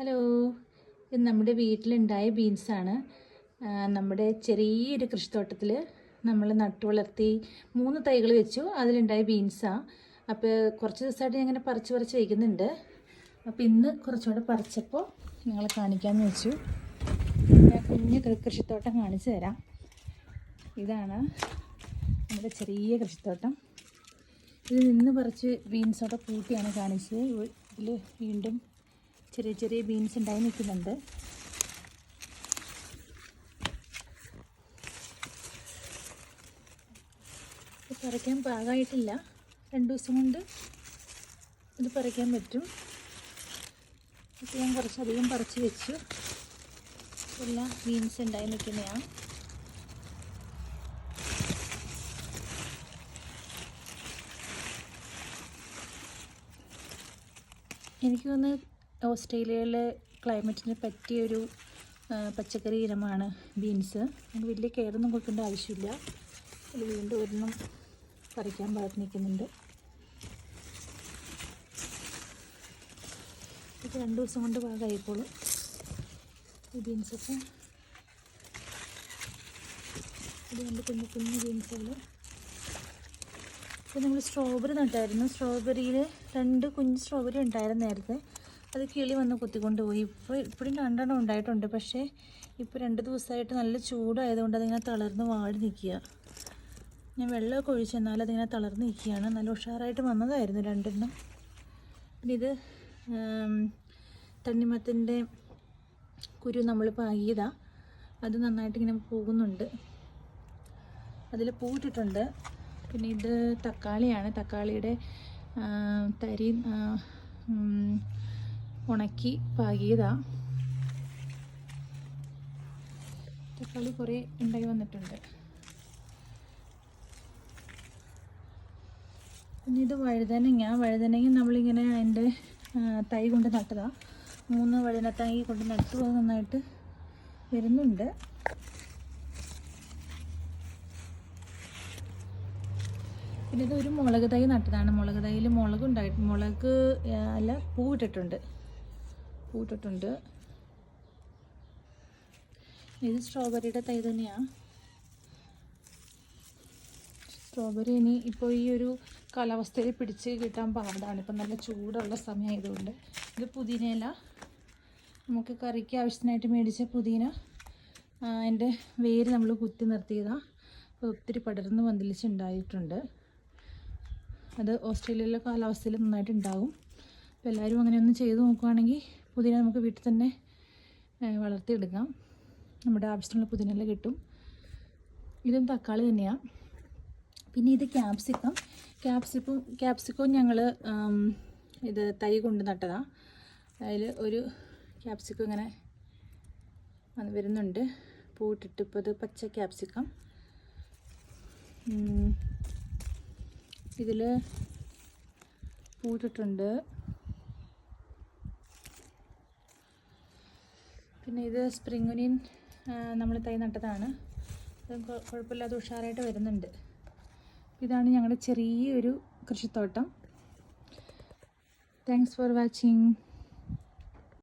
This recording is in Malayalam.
ഹലോ. ഇത് നമ്മുടെ വീട്ടിലുണ്ടായ ബീൻസാണ്. നമ്മുടെ ചെറിയൊരു കൃഷിത്തോട്ടത്തിൽ നമ്മൾ നട്ടു വളർത്തി മൂന്ന് തൈകൾ വെച്ചു. അതിലുണ്ടായ ബീൻസാണ് അപ്പോൾ കുറച്ച് ദിവസമായിട്ട് ഞാൻ ഇങ്ങനെ പറിച്ച് പറിച്ച് വയ്ക്കുന്നുണ്ട്. അപ്പോൾ ഇന്ന് കുറച്ചുകൂടെ പറിച്ചപ്പോൾ നിങ്ങളെ കാണിക്കാമെന്ന് വെച്ചു. ഞാൻ കുഞ്ഞ് കൃഷിത്തോട്ടം കാണിച്ചു തരാം. ഇതാണ് നമ്മുടെ ചെറിയ കൃഷിത്തോട്ടം. ഇത് നിന്ന് പറിച്ച് ബീൻസോടെ കൂട്ടിയാണ് കാണിച്ചത്. ഇതിൽ വീണ്ടും ചെറിയ ചെറിയ ബീൻസ് ഉണ്ടായി നിൽക്കുന്നുണ്ട്. പറിക്കാൻ പാകമായിട്ടില്ല. രണ്ട് ദിവസം കൊണ്ട് ഇത് പറിക്കാൻ പറ്റും. ഇത് ഞാൻ കുറച്ചധികം പറിച്ച് വെച്ചു. എല്ലാം ബീൻസ് ഉണ്ടായി നിൽക്കുന്നതാണ്. എനിക്ക് തോന്നുന്നു ഓസ്ട്രേലിയയിലെ ക്ലൈമറ്റിന് പറ്റിയൊരു പച്ചക്കറി ഇനമാണ് ബീൻസ്. നമുക്ക് വലിയ കെയറൊന്നും കൊടുക്കേണ്ട ആവശ്യമില്ല. അത് വീണ്ടും ഒരെണ്ണം പറിക്കാൻ നിൽക്കുന്നുണ്ട് ഇത് രണ്ട് ദിവസം കൊണ്ട് പാകമായിക്കോളും. ഈ ബീൻസൊക്കെ. ഇത് രണ്ട് കുഞ്ഞു കുഞ്ഞു ബീൻസുകൾ ഇപ്പോൾ നമ്മൾ സ്ട്രോബെറി നട്ടായിരുന്നു. സ്ട്രോബെറിയിൽ രണ്ട് കുഞ്ഞ് സ്ട്രോബെറി ഉണ്ടായിരുന്നു നേരത്തെ. അത് കിളി വന്ന് കുത്തിക്കൊണ്ട് പോയി ഇപ്പോൾ ഇപ്പോഴും രണ്ടെണ്ണം ഉണ്ടായിട്ടുണ്ട്. പക്ഷേ ഇപ്പോൾ രണ്ട് ദിവസമായിട്ട് നല്ല ചൂടായതുകൊണ്ട് അതിങ്ങനെ തളർന്ന് വാടി നിൽക്കുക. ഞാൻ വെള്ളമൊക്കെ ഒഴിച്ച് എന്നാൽ അതിങ്ങനെ തളർന്ന് നിൽക്കുകയാണ്. നല്ല ഉഷാറായിട്ട് വന്നതായിരുന്നു രണ്ടെണ്ണം. പിന്നെ ഇത് തണ്ണിമത്തിന്റെ കുരു നമ്മൾ പാകിയതാണ് അത് നന്നായിട്ട് ഇങ്ങനെ പോകുന്നുണ്ട്. അതിൽ പൂട്ടിട്ടുണ്ട് പിന്നെ ഇത് തക്കാളിയാണ്. തക്കാളിയുടെ തരി ഉണക്കി പാകിയതാ. തക്കാളി കുറേ ഉണ്ടായി വന്നിട്ടുണ്ട്. പിന്നെ ഇത് വഴുതനങ്ങ. വഴുതനങ്ങ നമ്മളിങ്ങനെ അതിന്റെ തൈ കൊണ്ട് നട്ടതാണ് മൂന്ന് വഴുതന കൊണ്ട് നട്ടു. അത് നന്നായിട്ട് വരുന്നുണ്ട്. പിന്നെ ഇത് ഒരു മുളക് തൈ നട്ടതാണ്. മുളക് തൈയിൽ മുളക് ഉണ്ടായിട്ട് മുളക് അല്ല പൂവിട്ടിട്ടുണ്ട്. പൂവിട്ടിട്ടുണ്ട് ഇത് സ്ട്രോബെറിയുടെ തൈ തന്നെയാണ് സ്ട്രോബെറി ഇനി ഇപ്പോൾ ഈ ഒരു കാലാവസ്ഥയിൽ പിടിച്ച് കിട്ടാൻ പാടാണ്. ഇപ്പം നല്ല ചൂടുള്ള സമയമായതുകൊണ്ട് ഇത് പുതിനയില. നമുക്ക് കറിക്ക് ആവശ്യത്തിനായിട്ട് മേടിച്ച പുതിന. അതിന്റെ വേര് നമ്മൾ കുത്തി നിർത്തിയതാണ് അപ്പോൾ ഒത്തിരി പടർന്ന് പന്തലിച്ചുണ്ടായിട്ടുണ്ട് അത് ഓസ്ട്രേലിയയിലെ കാലാവസ്ഥയിൽ നന്നായിട്ട് ഉണ്ടാകും അപ്പോൾ എല്ലാവരും അങ്ങനെ ഒന്ന് ചെയ്ത് നോക്കുകയാണെങ്കിൽ പുതിന നമുക്ക് വീട്ടിൽ തന്നെ വളർത്തിയെടുക്കാം. നമ്മുടെ ആവശ്യത്തിനുള്ള പുതിനെല്ലാം കിട്ടും. ഇതും തക്കാളി തന്നെയാണ് പിന്നെ ഇത് ക്യാപ്സിക്കം ക്യാപ്സിക്കും ക്യാപ്സിക്കവും ഞങ്ങൾ ഇത് തൈ കൊണ്ട് നട്ടതാണ് അതിൽ ഒരു ക്യാപ്സിക്കം ഇങ്ങനെ വരുന്നുണ്ട്. പൂട്ടിട്ട് ഇപ്പോൾ ഇത് പച്ച ക്യാപ്സിക്കം ഇതിൽ പൂട്ടിട്ടുണ്ട് പിന്നെ ഇത് സ്പ്രിംഗ് ഒനിയൻ നമ്മൾ തൈ നട്ടതാണ്. അത് കുഴപ്പമില്ലാതെ ഉഷാറായിട്ട് വരുന്നുണ്ട്. ഇതാണ് ഞങ്ങളുടെ ചെറിയൊരു കൃഷിത്തോട്ടം. Thanks for watching